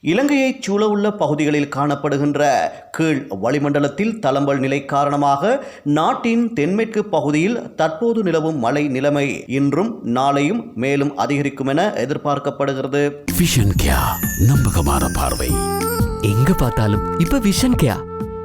இலங்கையைச் சூழவுள்ள பகுதிகளில் காணப்படுகின்ற கீழ் வளிமண்டலத்தில் தளம்பல் நிலை காரணமாக நாட்டின் தென்மேற்கு பகுதியில் தற்போது நிலவும் மழை நிலைமை இன்றும் நாளையும் மேலும் அதிகரிக்கும் என எதிர்பார்க்கப்படுகிறது. விஷன் நம்பகமான பார்வை. எங்க பார்த்தாலும் இப்ப விஷன் கேயா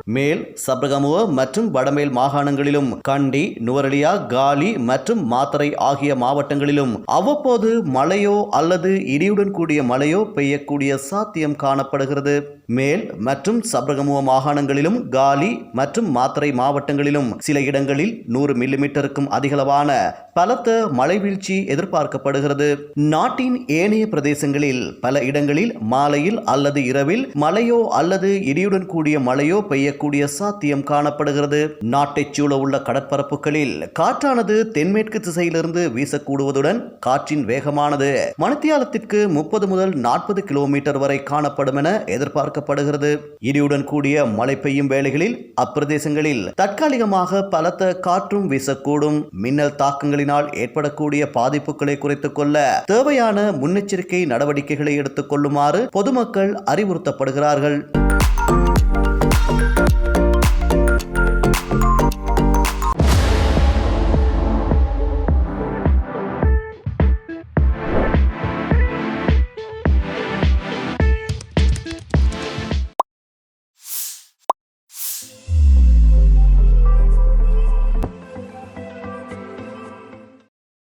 மேல் சப்ரகமுவ மற்றும் வடமேல் மாகாணங்களிலும் கண்டி நுவரலியா காலி மற்றும் மாத்தரை ஆகிய மாவட்டங்களிலும் அவ்வப்போது மழையோ அல்லது இடியுடன் கூடிய மழையோ பெய்யக்கூடிய சாத்தியம் காணப்படுகிறது. மேல் மற்றும் சப்ரகமுவ மாகாணங்களிலும் காலி மற்றும் மாத்தரை மாவட்டங்களிலும் சில இடங்களில் நூறு மில்லிமீட்டருக்கும் அதிகளவான பலத்த மழை வீழ்ச்சி எதிர்பார்க்கப்படுகிறது. நாட்டின் ஏனைய பிரதேசங்களில் பல இடங்களில் மாலையில் அல்லது இரவில் மழையோ அல்லது இடியுடன் கூடிய மழையோ பெய்யக்கூடிய சாத்தியம் காணப்படுகிறது. நாட்டைச் சூழ உள்ள கடற்பரப்புகளில் காற்றானது தென்மேற்கு திசையிலிருந்து வீசக்கூடுவதுடன் காற்றின் வேகமானது மணித்தியாலத்திற்கு முப்பது முதல் நாற்பது கிலோமீட்டர் வரை காணப்படும் என எதிர்பார்க்கப்படுகிறது. இடியுடன் கூடிய மழை பெய்யும் வேளைகளில் அப்பிரதேசங்களில் தற்காலிகமாக பலத்த காற்றும் வீசக்கூடும். மின்னல் தாக்கங்களினால் ஏற்படக்கூடிய பாதிப்புகளை குறைத்துக் கொள்ள தேவையான முன்னெச்சரிக்கை நடவடிக்கைகளை எடுத்துக் கொள்ளுமாறு பொதுமக்கள் அறிவுறுத்தப்படுகிறார்கள்.